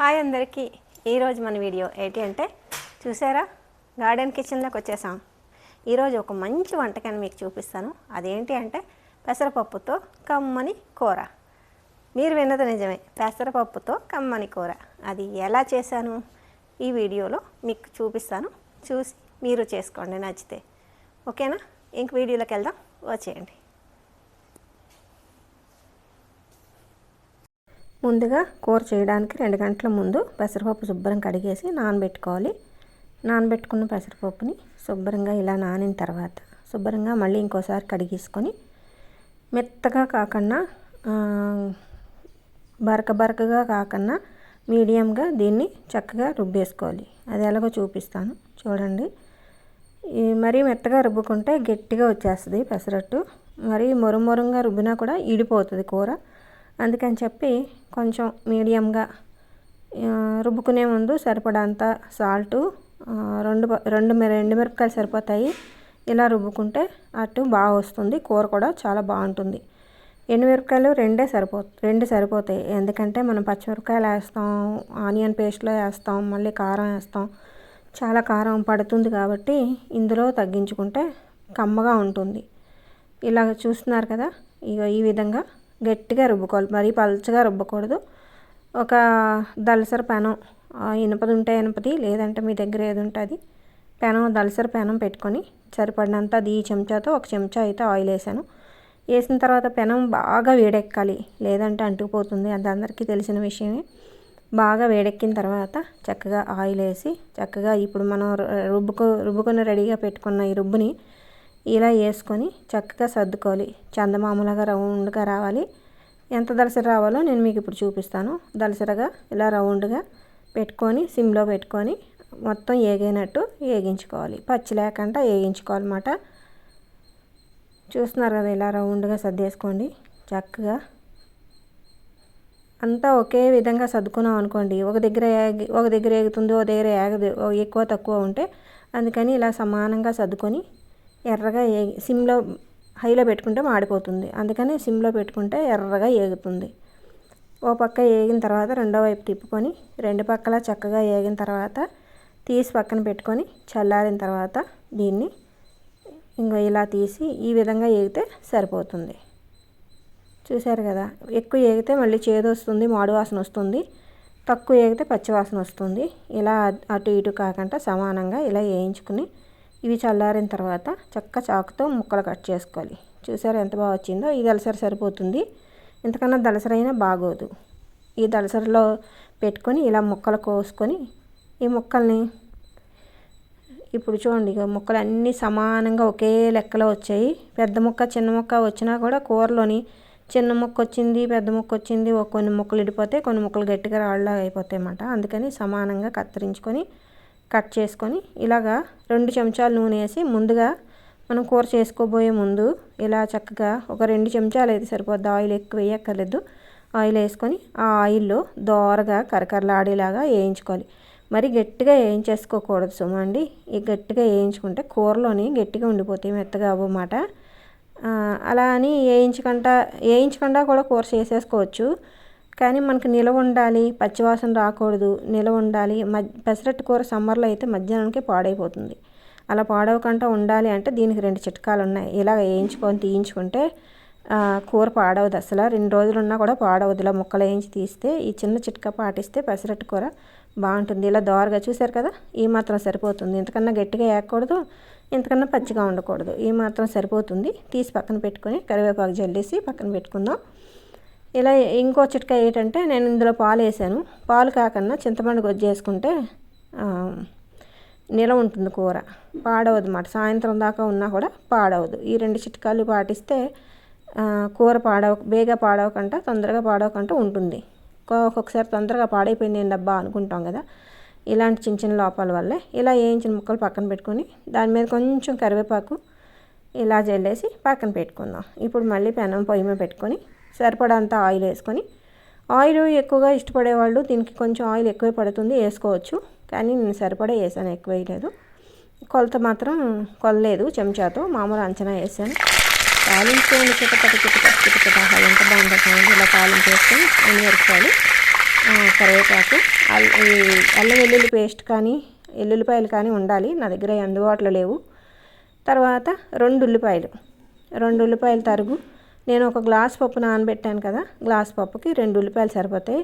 Hi అందరికీ. ఈరోజు మన వీడియో ఏంటి అంటే చూసారా? గార్డెన్ కిచెన్లోకి వచ్చేసాం. ఈరోజు ఒక మంచి వంటకాన్ని మీకు చూపిస్తాను. అదేంటి అంటే పెసరపప్పుతో కమ్మని కూర. మీరు విన్నది నిజమే పెసరపప్పుతో కమ్మని కూర. అది ఎలా చేశాను? ఈ వీడియోలో మీకు చూపిస్తాను. చూసి మీరు చేసుకోండి నచ్చితే. ఓకేనా? ఇంక వీడియోలోకి వెళ్దాం. వచ్చేయండి. ముందుగా కూర చేయడానికి రెండు గంటల ముందు పెసరపప్పు శుభ్రం కడిగేసి నానబెట్టుకోవాలి. నానబెట్టుకున్న పెసరపప్పుని శుభ్రంగా ఇలా నానిన తర్వాత శుభ్రంగా మళ్ళీ ఇంకోసారి కడిగేసుకొని మెత్తగా కాకుండా బరక బరకగా కాకుండా మీడియంగా దీన్ని చక్కగా రుబ్బేసుకోవాలి. అది ఎలాగో చూపిస్తాను. చూడండి. మరీ మెత్తగా రుబ్బుకుంటే గట్టిగా వచ్చేస్తుంది పెసరట్టు. మరీ మొరుమొరంగా రుబ్బినా కూడా ఇడిపోతుంది కూర. అందుకని చెప్పి కొంచెం మీడియంగా రుబ్బుకునే ముందు సరిపడంత సాల్టు రెండు రెండు మిర- రెండు మిరపకాయలు సరిపోతాయి. ఇలా రుబ్బుకుంటే అటు బాగా వస్తుంది కూర కూడా చాలా బాగుంటుంది. ఎండుమిరపకాయలు రెండే సరిపో రెండు సరిపోతాయి. ఎందుకంటే మనం పచ్చిమిరపకాయలు వేస్తాం ఆనియన్ పేస్ట్లో వేస్తాం మళ్ళీ కారం వేస్తాం. చాలా కారం పడుతుంది కాబట్టి ఇందులో తగ్గించుకుంటే కమ్మగా ఉంటుంది. ఇలా చూస్తున్నారు కదా ఇగో ఈ విధంగా గట్టిగా రుబ్బుకోవాలి. మరీ పలుచగా రుబ్బకూడదు. ఒక దళసర పెనం ఇనుపది ఉంటే ఇనుపది లేదంటే మీ దగ్గర ఏది ఉంటుంది పెనం దళసర పెనం పెట్టుకొని సరిపడినంత అది ఈ చెంచాతో ఒక చెంచా అయితే ఆయిల్ వేసాను. వేసిన తర్వాత పెనం బాగా వేడెక్కాలి. లేదంటే అంటుకుపోతుంది. అది అందరికీ తెలిసిన విషయమే. బాగా వేడెక్కిన తర్వాత చక్కగా ఆయిల్ వేసి చక్కగా ఇప్పుడు మనం రుబ్బుకు రుబ్బుకుని రుబ్బుకొని రెడీగా పెట్టుకున్న ఈ రుబ్బుని ఇలా వేసుకొని చక్కగా సర్దుకోవాలి. చందమామలాగా రౌండ్గా రావాలి. ఎంత దలసరి రావాలో నేను మీకు ఇప్పుడు చూపిస్తాను. దలసరగా ఇలా రౌండ్గా పెట్టుకొని సిమ్లో పెట్టుకొని మొత్తం ఏగైనట్టు వేగించుకోవాలి పచ్చి లేకుండా ఏగించుకోవాలన్నమాట. చూస్తున్నారు కదా ఇలా రౌండ్గా సర్దేసుకోండి. చక్కగా అంతా ఒకే విధంగా సర్దుకున్నాం అనుకోండి. ఒక దగ్గర ఏగి ఒక దగ్గర ఏగుతుంది ఒక దగ్గర ఏగదు ఎక్కువ తక్కువ ఉంటే అందుకని ఇలా సమానంగా సర్దుకొని ఎర్రగా ఏగి సిమ్లో హైలో పెట్టుకుంటే మాడిపోతుంది. అందుకని సిమ్లో పెట్టుకుంటే ఎర్రగా ఏగుతుంది. ఓ పక్క ఏగిన తర్వాత రెండో వైపు తిప్పుకొని రెండు పక్కల చక్కగా ఏగిన తర్వాత తీసి పక్కన పెట్టుకొని చల్లారిన తర్వాత దీన్ని ఇంకా ఇలా తీసి ఈ విధంగా ఏగితే సరిపోతుంది. చూశారు కదా? ఎక్కువ ఏగితే మళ్ళీ చేదు వస్తుంది మాడు వాసన వస్తుంది. తక్కువ ఏగితే పచ్చివాసన వస్తుంది. ఇలా అటు ఇటు కాకుండా సమానంగా ఇలా వేయించుకుని ఇవి చల్లారిన తర్వాత చక్క చాకుతో ముక్కలు కట్ చేసుకోవాలి. చూసారు ఎంత బాగా వచ్చిందో? ఈ దలసరి సరిపోతుంది. ఇంతకన్నా దలసరైనా బాగోదు. ఈ దలసరిలో పెట్టుకొని ఇలా ముక్కలు కోసుకొని ఈ ముక్కల్ని ఇప్పుడు చూడండి ముక్కలు అన్నీ సమానంగా ఒకే లెక్కలో వచ్చాయి. పెద్ద ముక్క చిన్న ముక్క వచ్చినా కూడా కూరలోని చిన్న ముక్క వచ్చింది పెద్ద ముక్క వచ్చింది ఒక కొన్ని ముక్కలు ఇడిపోతే కొన్ని ముక్కలు గట్టిగా రాళ్ళగా అయిపోతాయి అన్నమాట అందుకని సమానంగా కత్తిరించుకొని కట్ చేసుకొని ఇలాగా రెండు చెంచాలు నూనె వేసి ముందుగా మనం కూర చేసుకోబోయే ముందు ఇలా చక్కగా ఒక రెండు చెంచాలు అయితే సరిపోద్ది. ఆయిల్ ఎక్కువ వేయక్కర్లేదు. ఆయిల్ వేసుకొని ఆ ఆయిల్లో దోరగా కరకరలాడేలాగా వేయించుకోవాలి. మరి గట్టిగా వేయించేసుకోకూడదు సుమండి ఈ గట్టిగా వేయించుకుంటే కూరలోని గట్టిగా ఉండిపోతాయి మెత్తగా అవ్వమాట. అలా అని వేయించకుండా వేయించకుండా కూడా కూర చేసేసుకోవచ్చు. కానీ మనకు నిలవ ఉండాలి పచ్చివాసన రాకూడదు నిలవ ఉండాలి మధ్య పెసరట్టు కూర సమ్మర్లో అయితే మధ్యాహ్నానికి పాడైపోతుంది. అలా పాడవకుండా ఉండాలి అంటే దీనికి రెండు చిట్కాలు ఉన్నాయి. ఇలా వేయించుకొని తీయించుకుంటే కూర పాడవదు అసలు. రెండు రోజులు ఉన్నా కూడా పాడవదు. ఇలా ముక్కలు వేయించి తీస్తే ఈ చిన్న చిట్కా పాటిస్తే పెసరట్టు కూర బాగుంటుంది. ఇలా దోరగా చూశారు కదా ఈ మాత్రం సరిపోతుంది. ఇంతకన్నా గట్టిగా వేయకూడదు ఇంతకన్నా పచ్చిగా ఉండకూడదు. ఈ మాత్రం సరిపోతుంది. తీసి పక్కన పెట్టుకొని కరివేపాకు జల్లేసి పక్కన పెట్టుకుందాం. ఇలా ఇంకో చిట్కా ఏంటంటే నేను ఇందులో పాలు వేసాను. పాలు కాకుండా చింతపండు గొజ్జు వేసుకుంటే నిల ఉంటుంది కూర. పాడవదు అన్నమాట. సాయంత్రం దాకా ఉన్నా కూడా పాడవదు. ఈ రెండు చిట్కాలు పాటిస్తే కూర పాడవ బేగా పాడవకుండా తొందరగా పాడవకుండా ఉంటుంది. ఒక్కొక్కసారి తొందరగా పాడైపోయింది నేను డబ్బా అనుకుంటాం కదా. ఇలాంటి చిన్న చిన్న లోపాల వల్లే ఇలా వేయించిన ముక్కలు పక్కన పెట్టుకొని దాని మీద కొంచెం కరివేపాకు ఇలా జల్లేసి పక్కన పెట్టుకుందాం. ఇప్పుడు మళ్ళీ పెనం పొయ్యి మీద పెట్టుకొని సరిపడంత ఆయిల్ వేసుకొని ఆయిల్ ఎక్కువగా ఇష్టపడే వాళ్ళు దీనికి కొంచెం ఆయిల్ ఎక్కువ పడుతుంది వేసుకోవచ్చు కానీ నేను సరిపడే వేసాను ఎక్కువ వేయలేదు కొలత మాత్రం కొలలేదు చెంచాతో మామూలు అంచనా వేసాను తాలించేయండి చిటపట చిటపట చిటపట ఎంత బాగుంటుంది ఇలా తాలింపు వేసుకొని అన్ని వరకాలి కరివేపాకు అల్- అల్లం వెల్లుల్లి పేస్ట్ కానీ ఎల్లుల్లిపాయలు కానీ ఉండాలి నా దగ్గర అందుబాటులో లేవు తర్వాత రెండు ఉల్లిపాయలు రెండు ఉల్లిపాయలు తరుగు నేను ఒక గ్లాస్ పప్పు నానబెట్టాను కదా గ్లాస్ పప్పుకి రెండు ఉల్లిపాయలు సరిపోతాయి.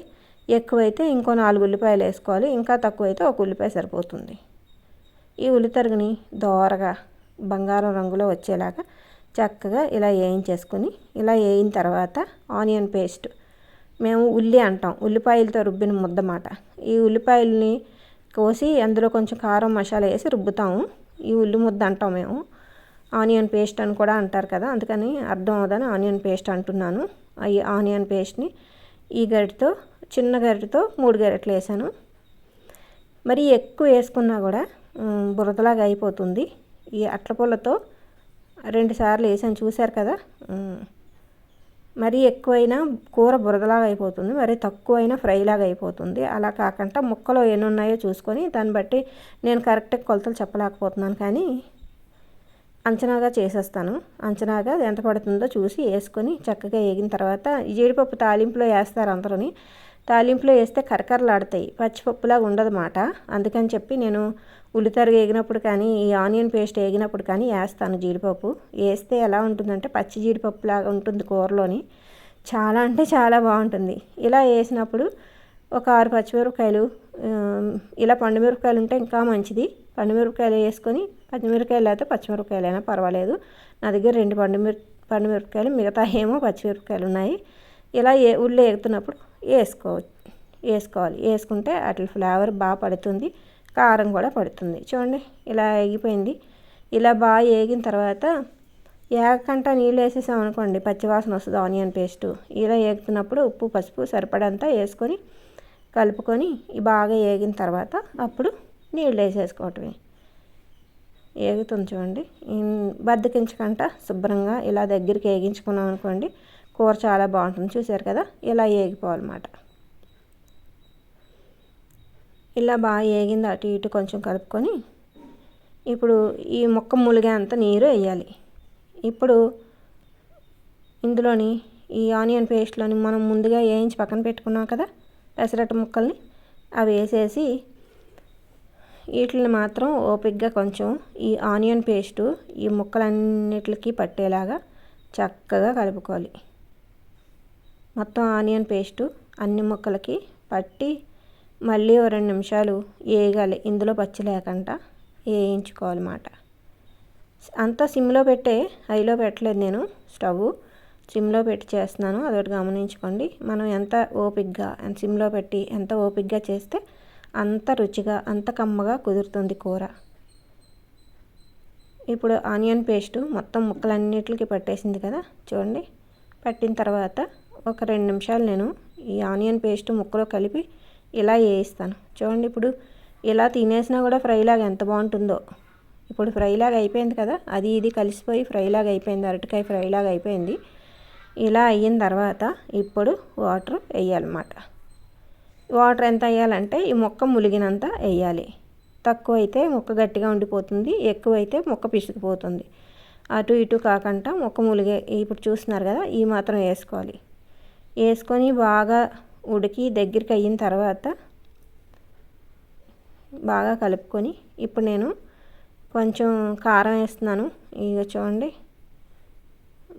ఎక్కువైతే ఇంకో నాలుగు ఉల్లిపాయలు వేసుకోవాలి ఇంకా తక్కువైతే ఒక ఉల్లిపాయ సరిపోతుంది. ఈ ఉల్లితరుగుని దోరగా బంగారం రంగులో వచ్చేలాగా చక్కగా ఇలా వేయించేసుకొని ఇలా వేయిన తర్వాత ఆనియన్ పేస్ట్ మేము ఉల్లి అంటాం ఉల్లిపాయలతో రుబ్బిన ముద్దమాట ఈ ఉల్లిపాయలని కోసి అందులో కొంచెం కారం మసాలా వేసి రుబ్బుతాము. ఈ ఉల్లి ముద్ద అంటాం మేము. ఆనియన్ పేస్ట్ అని కూడా అంటారు కదా అందుకని అర్థం అవదని ఆనియన్ పేస్ట్ అంటున్నాను. ఈ ఆనియన్ పేస్ట్ని ఈ గరిటతో చిన్న గరిటతో మూడు గరిటలు వేసాను. మరి ఎక్కువ వేసుకున్నా కూడా బురదలాగా అయిపోతుంది. ఈ అట్ల పుల్లతో రెండు సార్లు వేసాను చూశారు కదా? మరీ ఎక్కువైనా కూర బురదలాగా అయిపోతుంది మరి తక్కువైనా ఫ్రైలాగా అయిపోతుంది. అలా కాకుండా ముక్కలు ఎన్ని ఉన్నాయో చూసుకొని దాన్ని బట్టి నేను కరెక్ట్గా కొలతలు చెప్పలేకపోతున్నాను కానీ అంచనాగా చేసేస్తాను. అంచనాగా ఎంత పడుతుందో చూసి వేసుకొని చక్కగా వేగిన తర్వాత జీడిపప్పు తాలింపులో వేస్తారు అందరూని. తాలింపులో వేస్తే కరకరలాడతాయి. పచ్చిపప్పులాగా ఉండదన్నమాట. అందుకని చెప్పి నేను ఉల్లితరగ వేగినప్పుడు కానీ ఈ ఆనియన్ పేస్ట్ వేగినప్పుడు కానీ వేస్తాను జీడిపప్పు. వేస్తే ఎలా ఉంటుందంటే పచ్చి జీడిపప్పు లాగా ఉంటుంది కూరలోని. చాలా అంటే చాలా బాగుంటుంది. ఇలా వేసినప్పుడు ఒక ఆరు పచ్చిమిరపకాయలు ఇలా ఇలా పండుమిరపకాయలు ఉంటే ఇంకా మంచిది. పండుమిరపకాయలు వేసుకొని పచ్చిమిరపకాయలు లేకపోతే పచ్చిమిరపకాయలు అయినా పర్వాలేదు. నా దగ్గర రెండు పండుమిర పండుమిరపకాయలు మిగతా ఏమో పచ్చిమిరపకాయలు ఉన్నాయి. ఇలా ఏ ఉల్లి వేగుతున్నప్పుడు వేసుకో వేసుకోవాలి. వేసుకుంటే అట్ల ఫ్లేవర్ బాగా పడుతుంది. కారం కూడా పడుతుంది. చూడండి ఇలా ఎగిపోయింది ఇలా బాగా వేగిన తర్వాత ఏగకంట నీళ్ళు వేసేసాం అనుకోండి పచ్చివాసన వస్తుంది ఆనియన్ పేస్ట్. ఇలా ఏగుతున్నప్పుడు ఉప్పు పసుపు సరిపడంతా వేసుకొని కలుపుకొని బాగా వేగిన తర్వాత అప్పుడు నీళ్ళు వేసేసుకోవటమే. ఏగుతుంది చూడండి. బద్దకించకంట శుభ్రంగా ఇలా దగ్గరికి వేగించుకున్నాం అనుకోండి కూర చాలా బాగుంటుంది. చూసారు కదా? ఇలా వేగిపోవాలన్నమాట ఇలా బాగా వేగింది అటు ఇటు కొంచెం కలుపుకొని ఇప్పుడు ఈ మొక్క ములిగేంత నీరు వేయాలి. ఇప్పుడు ఇందులోని ఈ ఆనియన్ పేస్ట్లోని మనం ముందుగా వేయించి పక్కన పెట్టుకున్నాం కదా పెసరట్టు ముక్కల్ని అవి వేసేసి వీటిని మాత్రం ఓపిక్గా కొంచెం ఈ ఆనియన్ పేస్టు ఈ ముక్కలన్నిటికి పట్టేలాగా చక్కగా కలుపుకోవాలి. మొత్తం ఆనియన్ పేస్టు అన్ని ముక్కలకి పట్టి మళ్ళీ ఓ రెండు నిమిషాలు వేయగాలి ఇందులో పచ్చి లేకుండా వేయించుకోవాలన్నమాట. అంతా సిమ్లో పెట్టే హైలో పెట్టలేదు నేను స్టవ్. సిమ్లో పెట్టి చేస్తున్నాను అదొకటి గమనించుకోండి. మనం ఎంత ఓపిక్గా సిమ్లో పెట్టి ఎంత ఓపిక్గా చేస్తే అంత రుచిగా అంత కమ్మగా కుదురుతుంది కూర. ఇప్పుడు ఆనియన్ పేస్టు మొత్తం ముక్కలన్నిటికి పట్టేసింది కదా చూడండి. పట్టిన తర్వాత ఒక రెండు నిమిషాలు నేను ఈ ఆనియన్ పేస్ట్ ముక్కలో కలిపి ఇలా వేయిస్తాను. చూడండి ఇప్పుడు ఇలా తినేసినా కూడా ఫ్రైలాగా ఎంత బాగుంటుందో. ఇప్పుడు ఫ్రైలాగా అయిపోయింది కదా అది ఇది కలిసిపోయి ఫ్రైలాగా అయిపోయింది అరటికాయ ఫ్రైలాగా అయిపోయింది. ఇలా అయిన తర్వాత ఇప్పుడు వాటర్ వేయాలన్నమాట. వాటర్ ఎంత వేయాలంటే ఈ మొక్క ములిగినంత వేయాలి. తక్కువ అయితే మొక్క గట్టిగా ఉండిపోతుంది ఎక్కువైతే మొక్క పిసికిపోతుంది. అటు ఇటు కాకుండా మొక్క ములిగే ఇప్పుడు చూస్తున్నారు కదా ఈ మాత్రం వేసుకోవాలి. వేసుకొని బాగా ఉడికి దగ్గరికి అయిన తర్వాత బాగా కలుపుకొని ఇప్పుడు నేను కొంచెం కారం వేస్తున్నాను. ఇక చూడండి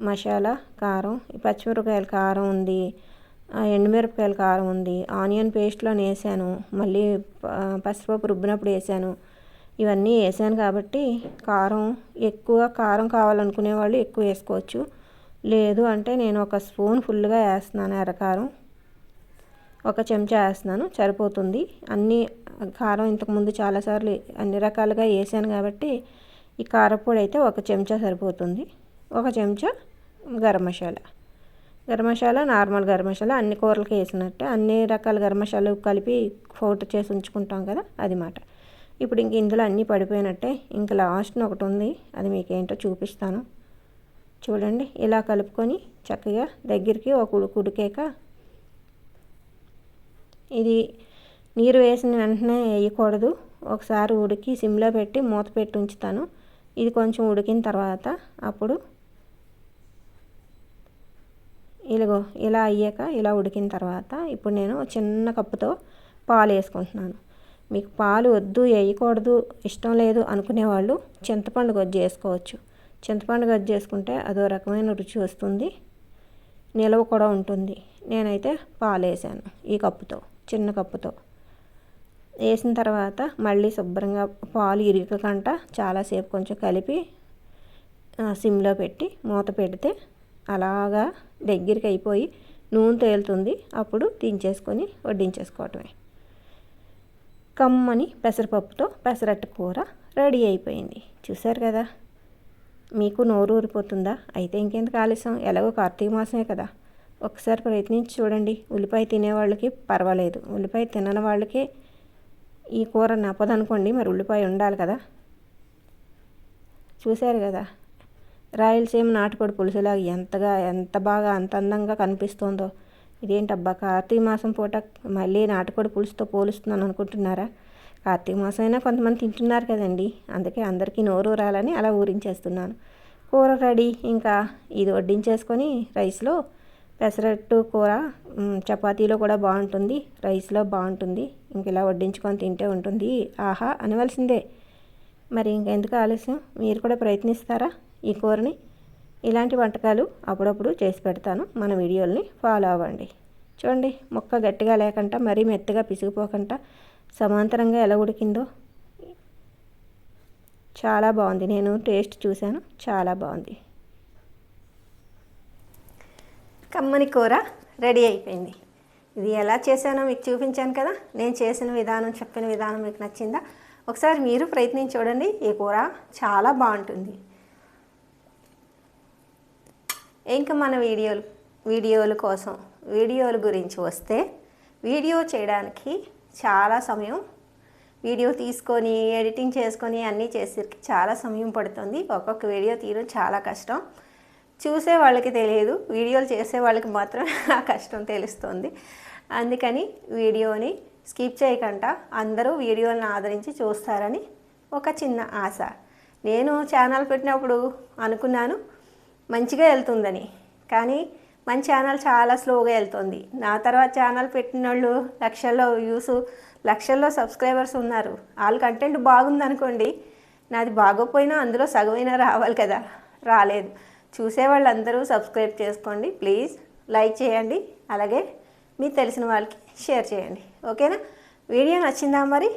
మసాలా కారం ఈ పచ్చిమిరపకాయల కారం ఉంది ఎండుమిరపకాయల కారం ఉంది ఆనియన్ పేస్ట్లో వేసాను మళ్ళీ ప- రుబ్బినప్పుడు వేసాను. ఇవన్నీ వేసాను కాబట్టి కారం ఎక్కువ కారం కావాలనుకునే వాళ్ళు ఎక్కువ వేసుకోవచ్చు. లేదు అంటే నేను ఒక స్పూన్ ఫుల్గా వేస్తున్నాను ఎర్రకారం. ఒక చెంచా వేస్తున్నాను సరిపోతుంది. అన్నీ కారం ఇంతకుముందు చాలాసార్లు అన్ని రకాలుగా వేసాను కాబట్టి ఈ కారపొడి అయితే ఒక చెంచా సరిపోతుంది. ఒక చెంచా గరం మసాలా. గరం మసాలా నార్మల్ గరం మసాలా అన్ని కూరలకి వేసినట్టే. అన్ని రకాల గరం కలిపి పౌడర్ చేసి ఉంచుకుంటాం కదా అది మాట. ఇప్పుడు ఇంక ఇందులో అన్నీ పడిపోయినట్టే. ఇంక లాస్ట్ని ఒకటి ఉంది అది మీకు ఏంటో చూపిస్తాను. చూడండి ఇలా కలుపుకొని చక్కగా దగ్గరికి ఒక ఉడుకు ఉడికాక ఇది నీరు వేసిన వెంటనే వేయకూడదు. ఒకసారి ఉడికి సిమ్లో పెట్టి మూత పెట్టి ఉంచుతాను. ఇది కొంచెం ఉడికిన తర్వాత అప్పుడు ఇలాగో ఇలా అయ్యాక ఇలా ఉడికిన తర్వాత ఇప్పుడు నేను చిన్న కప్పుతో పాలు వేసుకుంటున్నాను. మీకు పాలు వద్దు వేయకూడదు ఇష్టం లేదు అనుకునే వాళ్ళు చింతపండు గొజ్జు వేసుకోవచ్చు. చింతపండు గొజ్జు చేసుకుంటే అదో రకమైన రుచి వస్తుంది నిలవ కూడా ఉంటుంది. నేనైతే పాలు వేసాను ఈ కప్పుతో చిన్న కప్పుతో. వేసిన తర్వాత మళ్ళీ శుభ్రంగా పాలు ఇరగకంట చాలాసేపు కొంచెం కలిపి సిమ్లో పెట్టి మూత పెడితే అలాగా దగ్గరికి అయిపోయి నూనె తేలుతుంది. అప్పుడు దించేసుకొని వడ్డించేసుకోవటమే. కమ్మని పెసరపప్పుతో పెసరట్టు కూర రెడీ అయిపోయింది. చూసారు కదా? మీకు నోరు ఊరిపోతుందా? అయితే ఇంకెందుకు ఆలస్యం? ఎలాగో కార్తీక మాసమే కదా. ఒకసారి ప్రయత్నించి చూడండి. ఉల్లిపాయ తినే వాళ్ళకి పర్వాలేదు. ఉల్లిపాయ తినని వాళ్ళకే ఈ కూర నప్పదనుకోండి మరి ఉల్లిపాయ ఉండాలి కదా? చూశారు కదా? రాయలసీమ నాటుకోడి పులుసులాగా ఎంతగా ఎంత బాగా అంత అందంగా కనిపిస్తుందో. ఇదేంటబ్బా కార్తీక మాసం పూట మళ్ళీ నాటుకోడి పులుసుతో పోలుస్తున్నాను అనుకుంటున్నారా? కార్తీక మాసం అయినా కొంతమంది తింటున్నారు కదండి. అందుకే అందరికీ నోరు రాలని అలా ఊరించేస్తున్నాను. కూర రెడీ. ఇంకా ఇది వడ్డించేసుకొని రైస్లో పెసరట్టు కూర చపాతీలో కూడా బాగుంటుంది. రైస్లో బాగుంటుంది. ఇంక ఇలా వడ్డించుకొని తింటే ఉంటుంది. ఆహా అనవలసిందే. మరి ఇంకెందుకు ఆలస్యం? మీరు కూడా ప్రయత్నిస్తారా? ఈ కూరని ఇలాంటి వంటకాలు అప్పుడప్పుడు చేసి పెడతాను. మన వీడియోల్ని ఫాలో అవ్వండి. చూడండి మొక్క గట్టిగా లేకుండా మరీ మెత్తగా పిసిగిపోకుండా సమాంతరంగా ఎలా ఉడికిందో చాలా బాగుంది. నేను టేస్ట్ చూశాను చాలా బాగుంది. కమ్మని కూర రెడీ అయిపోయింది. ఇది ఎలా చేశానో మీకు చూపించాను కదా. నేను చేసిన విధానం చెప్పిన విధానం మీకు నచ్చిందా? ఒకసారి మీరు ప్రయత్నించి చూడండి. ఈ కూర చాలా బాగుంటుంది. ఇంకా మన వీడియోలు వీడియోల కోసం వీడియోల గురించి వస్తే వీడియో చేయడానికి చాలా సమయం వీడియో తీసుకొని ఎడిటింగ్ చేసుకొని అన్నీ చేసేసరికి చాలా సమయం పడుతుంది. ఒక్కొక్క వీడియో తీయడం చాలా కష్టం. చూసే వాళ్ళకి తెలియదు. వీడియోలు చేసే వాళ్ళకి మాత్రం ఆ కష్టం తెలుస్తుంది. అందుకని వీడియోని స్కిప్ చేయకుండా అందరూ వీడియోలను ఆదరించి చూస్తారని ఒక చిన్న ఆశ. నేను ఛానల్ పెట్టినప్పుడు అనుకున్నాను. మంచిగా వెళ్తుందని. కానీ మన ఛానల్ చాలా స్లోగా వెళ్తుంది. నా తర్వాత ఛానల్ పెట్టిన వాళ్ళు లక్షల్లో వ్యూస్ లక్షల్లో సబ్స్క్రైబర్స్ ఉన్నారు. వాళ్ళ కంటెంట్ బాగుందనుకోండి. నాది బాగోపోయినా అందులో సగమైనా రావాలి కదా. రాలేదు. చూసే వాళ్ళందరూ సబ్స్క్రైబ్ చేసుకోండి. ప్లీజ్ లైక్ చేయండి. అలాగే మీకు తెలిసిన వాళ్ళకి షేర్ చేయండి. ఓకేనా? వీడియో నచ్చిందా మరి?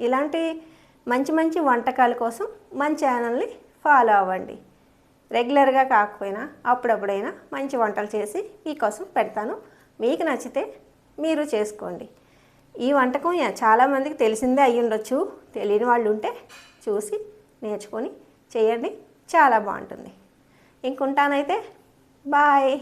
ఇలాంటి మంచి మంచి వంటకాల కోసం మన ఛానల్ని ఫాలో అవ్వండి. రెగ్యులర్గా కాకపోయినా అప్పుడప్పుడైనా మంచి వంటలు చేసి మీకోసం పెడతాను. మీకు నచ్చితే మీరు చేసుకోండి. ఈ వంటకం చాలామందికి తెలిసిందే అయ్యి ఉండొచ్చు. తెలియని వాళ్ళు ఉంటే చూసి నేర్చుకొని చేయండి. చాలా బాగుంటుంది. ఇంకుంటానైతే. బాయ్.